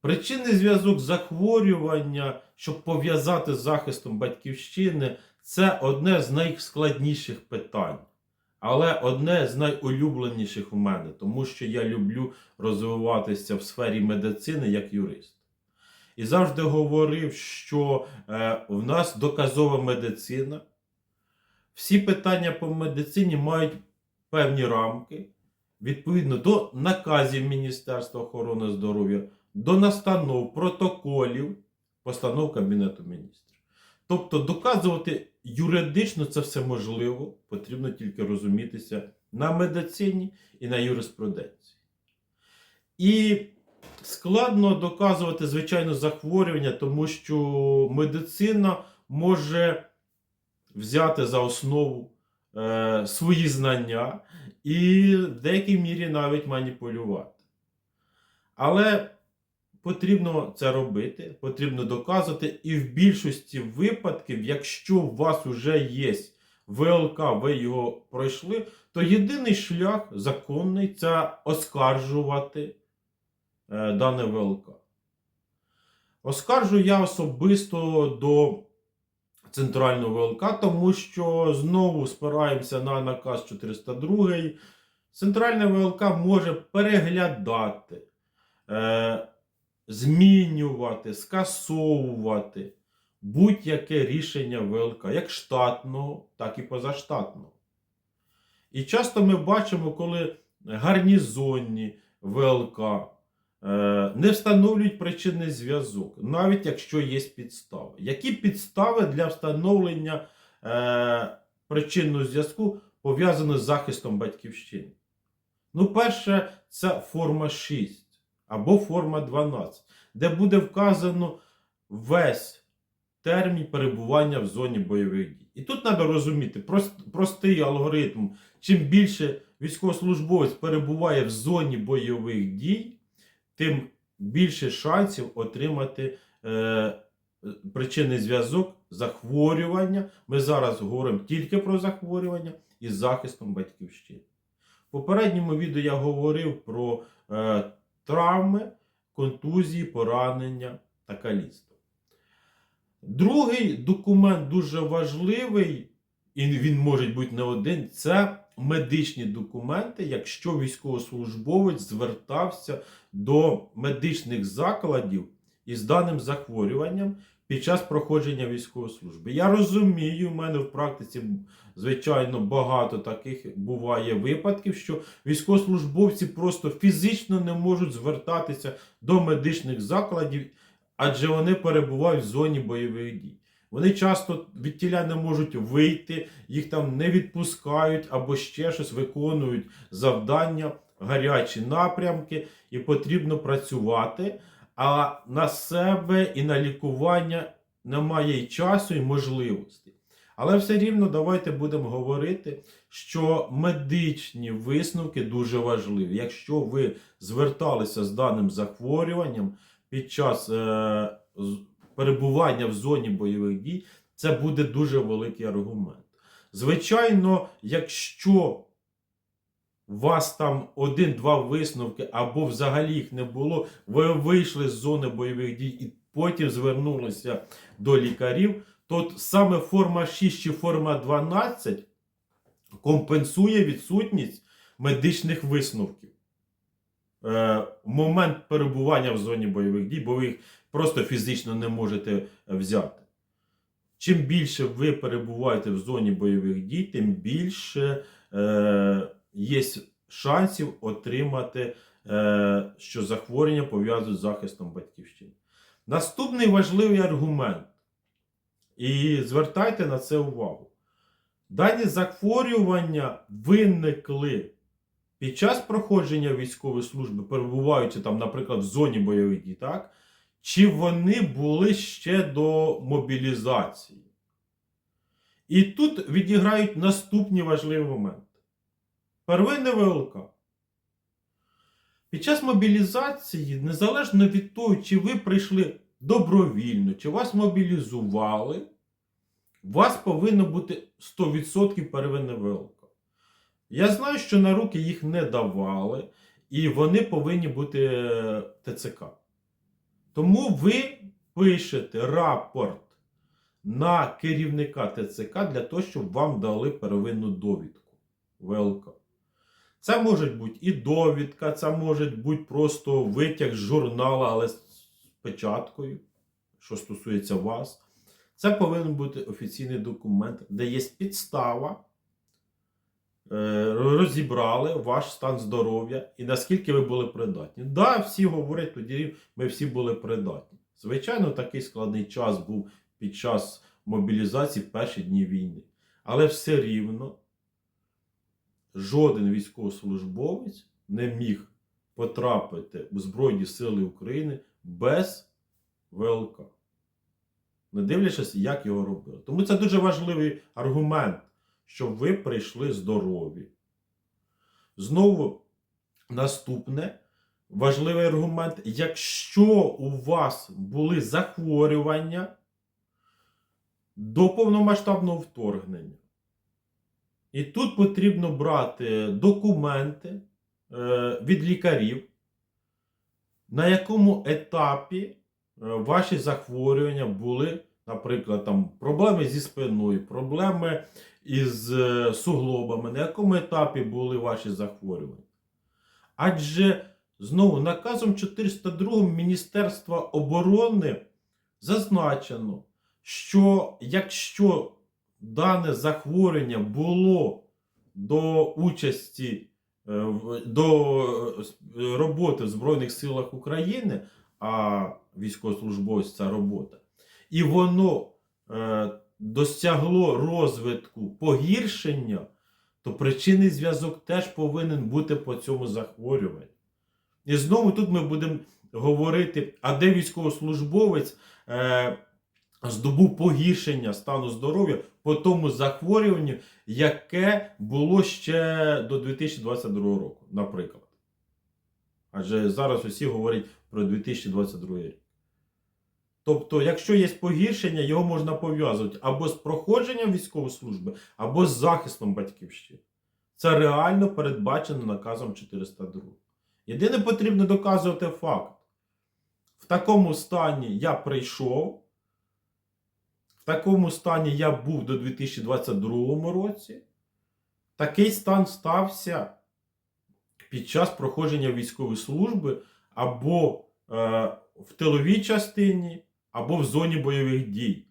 Причинний зв'язок захворювання, щоб пов'язати з захистом батьківщини, це одне з найскладніших питань. Але одне з найулюбленіших у мене, тому що я люблю розвиватися в сфері медицини як юрист. І завжди говорив, що е, в нас доказова медицина. Всі питання по медицині мають певні рамки відповідно до наказів Міністерства охорони здоров'я, до настанов, протоколів, постанов Кабінету міністрів. Тобто доказувати юридично це все можливо, потрібно тільки розумітися на медицині і на юриспруденції. І складно доказувати, звичайно, захворювання, тому що медицина може взяти за основу е, свої знання і в деякій мірі навіть маніпулювати. Але потрібно це робити, потрібно доказувати, і в більшості випадків, якщо у вас вже є ВЛК, ви його пройшли, то єдиний шлях законний це оскаржувати е, дане ВЛК. Оскаржу я особисто до центрального ВЛК, тому що знову спираємося на наказ 402. Центральне ВЛК може переглядати, е, змінювати, скасовувати будь-яке рішення ВЛК, як штатного, так і позаштатного. І часто ми бачимо, коли гарнізонні ВЛК е, не встановлюють причинний зв'язок, навіть якщо є підстави. Які підстави для встановлення е, причинного зв'язку пов'язані з захистом батьківщини? Ну, перше, це форма 6 або форма 12, де буде вказано весь термін перебування в зоні бойових дій. І тут треба розуміти прост- простий алгоритм. Чим більше військовослужбовець перебуває в зоні бойових дій, тим більше шансів отримати е, причинний зв'язок захворювання. Ми зараз говоримо тільки про захворювання із захистом батьківщини. В попередньому відео я говорив про е, травми, контузії, поранення та каліцтво. Другий документ дуже важливий, і він може бути не один, це медичні документи, якщо військовослужбовець звертався до медичних закладів із даним захворюванням під час проходження військової служби. Я розумію, в мене в практиці, звичайно, багато таких буває випадків, що військовослужбовці просто фізично не можуть звертатися до медичних закладів, адже вони перебувають в зоні бойових дій. Вони часто від тіля не можуть вийти, їх там не відпускають або ще щось виконують завдання, гарячі напрямки, і потрібно працювати. А на себе і на лікування немає і часу, і можливостей. Але все рівно давайте будемо говорити, що медичні висновки дуже важливі. Якщо ви зверталися з даним захворюванням під час е, перебування в зоні бойових дій, це буде дуже великий аргумент. Звичайно, якщо у вас там один-два висновки, або взагалі їх не було, ви вийшли з зони бойових дій і потім звернулися до лікарів, то саме форма 6 чи форма 12 компенсує відсутність медичних висновків. Е, момент перебування в зоні бойових дій, бо ви їх просто фізично не можете взяти. Чим більше ви перебуваєте в зоні бойових дій, тим більше е, є шансів отримати, е, що захворювання пов'язують з захистом батьківщини. Наступний важливий аргумент. І звертайте на це увагу. Дані захворювання виникли під час проходження військової служби, перебуваючи там, наприклад, в зоні бойових дій, так? Чи вони були ще до мобілізації? І тут відіграють наступні важливі моменти. Первинне ВЛК. Під час мобілізації, незалежно від того, чи ви прийшли добровільно, чи вас мобілізували, у вас повинно бути 100% первинне ВЛК. Я знаю, що на руки їх не давали, і вони повинні бути е, ТЦК. Тому ви пишете рапорт на керівника ТЦК для того, щоб вам дали первинну довідку ВЛК. Це може бути і довідка, це може бути просто витяг з журнала, але з печаткою, що стосується вас. Це повинен бути офіційний документ, де є підстава, е, розібрали ваш стан здоров'я і наскільки ви були придатні. Так, да, всі говорять, тоді ми всі були придатні. Звичайно, такий складний час був під час мобілізації перші дні війни. Але все рівно жоден військовослужбовець не міг потрапити у Збройні Сили України без ВЛК. Не дивлячись, як його робили. Тому це дуже важливий аргумент, щоб ви прийшли здорові. Знову наступне важливий аргумент: якщо у вас були захворювання до повномасштабного вторгнення, і тут потрібно брати документи е, від лікарів, на якому етапі е, ваші захворювання були, наприклад, там, проблеми зі спиною, проблеми із е, суглобами, на якому етапі були ваші захворювання. Адже знову наказом 402 Міністерства оборони зазначено, що якщо дане захворювання було до участі е, до е, роботи в Збройних силах України, а військовослужбовець це робота, і воно е, досягло розвитку погіршення, то причинний зв'язок теж повинен бути по цьому захворюванню. І знову тут ми будемо говорити, а де військовослужбовець здобув погіршення стану здоров'я по тому захворюванню, яке було ще до 2022 року, наприклад. Адже зараз усі говорять про 2022 рік. Тобто, якщо є погіршення, його можна пов'язувати або з проходженням військової служби, або з захистом батьківщини. Це реально передбачено наказом 402. Єдине потрібно доказувати факт. В такому стані я прийшов, такому стані я був до 2022 році. Такий стан стався під час проходження військової служби або е, в тиловій частині, або в зоні бойових дій.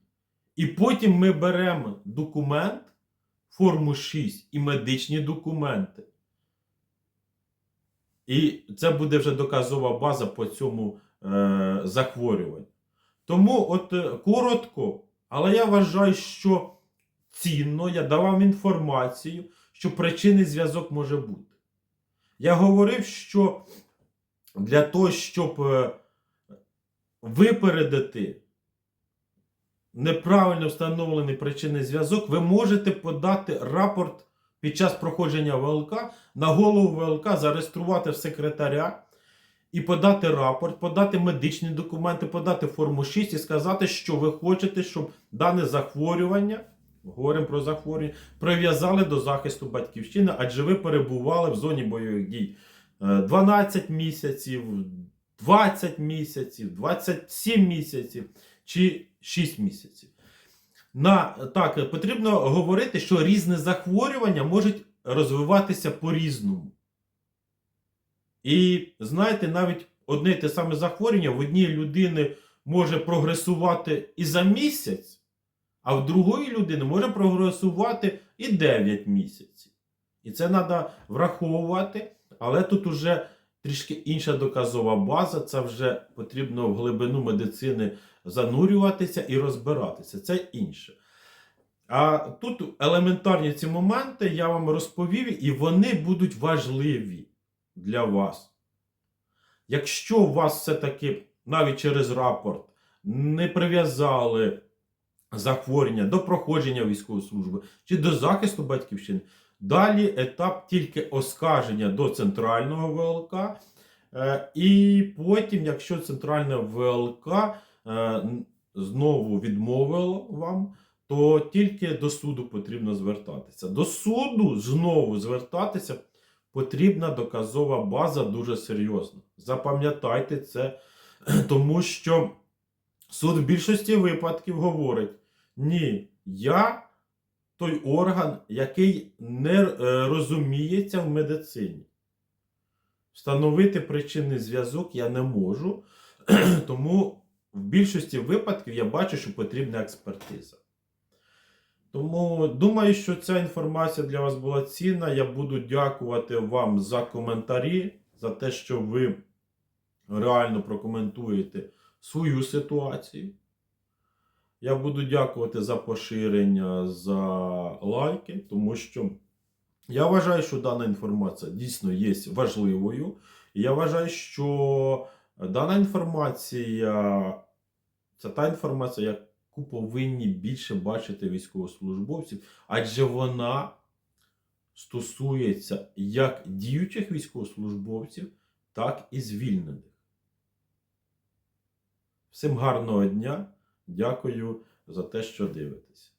І потім ми беремо документ, форму 6 і медичні документи. І це буде вже доказова база по цьому е, захворюванню. Тому, от е, коротко, але я вважаю, що цінно я давав інформацію, що причинний зв'язок може бути. Я говорив, що для того, щоб е, випередити неправильно встановлений причинний зв'язок, ви можете подати рапорт під час проходження ВЛК на голову ВЛК, зареєструвати в секретаря і подати рапорт, подати медичні документи, подати форму 6 і сказати, що ви хочете, щоб дане захворювання, говоримо про захворювання, прив'язали до захисту батьківщини, адже ви перебували в зоні бойових дій е, 12 місяців, 20 місяців, 27 місяців чи 6 місяців. На, так, потрібно говорити, що різні захворювання можуть розвиватися по-різному. І знаєте, навіть одне й те саме захворювання в одній людини може прогресувати і за місяць, а в другої людини може прогресувати і 9 місяців. І це треба враховувати, але тут уже трішки інша доказова база, це вже потрібно в глибину медицини занурюватися і розбиратися. Це інше. А тут елементарні ці моменти я вам розповів, і вони будуть важливі для вас. Якщо вас все-таки навіть через рапорт не прив'язали захворювання до проходження військової служби чи до захисту батьківщини, далі етап тільки оскарження до центрального ВЛК. Е, І потім, якщо центральне ВЛК е, знову відмовило вам, то тільки до суду потрібно звертатися. До суду знову звертатися потрібна доказова база дуже серйозна. Запам'ятайте це Тому що суд в більшості випадків говорить: ні, я той орган, який не е, розуміється в медицині. Встановити причинний зв'язок я не можу, тому в більшості випадків я бачу, що потрібна експертиза. Тому думаю, що ця інформація для вас була цінна. Я буду дякувати вам за коментарі, за те, що ви реально прокоментуєте свою ситуацію. Я буду дякувати за поширення, за лайки, тому що я вважаю, що дана інформація дійсно є важливою. І я вважаю, що дана інформація це та інформація, яку повинні більше бачити військовослужбовців, адже вона стосується як діючих військовослужбовців, так і звільнених. Всім гарного дня. Дякую за те, що дивитесь.